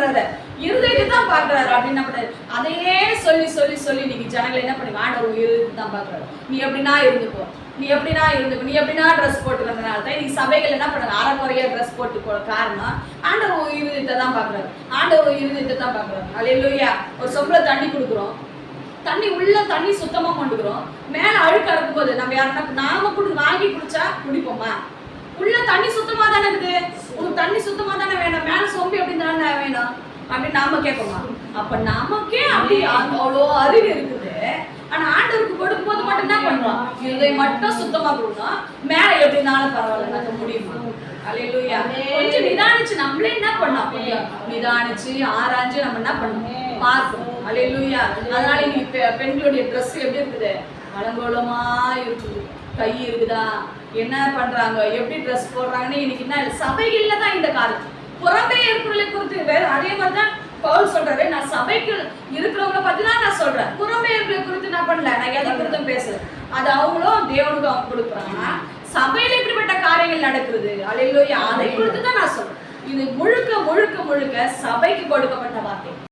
பண்றாரு இருதயத்தை தான் பாக்குறாரு அப்படின்னு என்ன பண்றாரு அதையே சொல்லி சொல்லி சொல்லி நீங்க ஜனங்களை என்ன பண்ணுங்க ஆண்டவர் இருதயத்தை தான் பாக்குறாரு நீ எப்படின்னா இருந்துக்கோ. நீ எப்படின்னா இருந்துக்கோ. நீ எப்படின்னா ட்ரெஸ் போட்டுக்கிறதுனால தான் இன்னைக்கு சபைகள் என்ன பண்ணுங்க? அறக்குறையா ட்ரெஸ் போட்டு போற காரணம் ஆண்டவர் இருதயத்தை தான் பாக்குறாரு ஆண்டவர் இருதயத்தை தான் பாக்குறாரு அல்லேலூயா ஒரு சொம்பல தண்ணி கொடுக்குறோம். தண்ணி உள்ள தண்ணி சுத்தமா கொண்டுக்கிறோம். மேல அழுக்கு அடக்கும் போது நம்ம யாருன்னா நாம கூட வாங்கி குடிச்சா குடிப்போமா? உள்ள தண்ணி சுத்தமா தானே இருக்குது. உனக்கு தண்ணி சுத்தமா தானே வேணும். மேல சொம்பி எப்படி வேணாம் அப்படின்னு நாம கேட்போமா? அப்ப நமக்கே அப்படி அவ்வளோ அறிவு இருக்குது. ஆனா ஆண்டவருக்கு கொடுக்கும் போது மட்டும் என்ன பண்றோம் இதை மட்டும் சுத்தமா கொடுக்கணும் மேல எப்படினாலும் பரவாயில்ல நம்ம முடியுமா? கொஞ்சம் நிதானிச்சு நம்மளே என்ன பண்ணோம் நிதானிச்சு ஆராய்ஞ்சு நம்ம என்ன பண்ணணும்? பார்க்கணும் அல்லேலூயா அதனால இன்னைக்கு பெ- பெண்களுடைய ட்ரெஸ் எப்படி இருக்குது? அலங்கோலமா இருக்குது. கை இருக்குதா? என்ன பண்றாங்க? எப்படி ட்ரெஸ் போடுறாங்கன்னு இன்னைக்கு என்ன சபைகள்ல தான் இந்த காலத்து. புறம்பே இருக்கிறவங்களை குறித்து வேற அதே மாதிரி தான் பவுல் சொல்றாரு. நான் சபைக்கு இருக்கிறவங்கள பத்தி தான் நான் சொல்றேன். புறம்பே இருக்கிற குறித்து நான் பண்ணல. நான் எதை குறித்தும் பேசுறேன் அது அவங்களும் தேவனுக்கு அவங்க கொடுக்குறாங்க. சபையில இப்படிப்பட்ட காரியங்கள் நடக்குது அல்லேலூயா அதை குறித்து தான் நான் சொல்றேன். இது முழுக்க முழுக்க முழுக்க சபைக்கு கொடுக்கப்பட்ட வார்த்தை.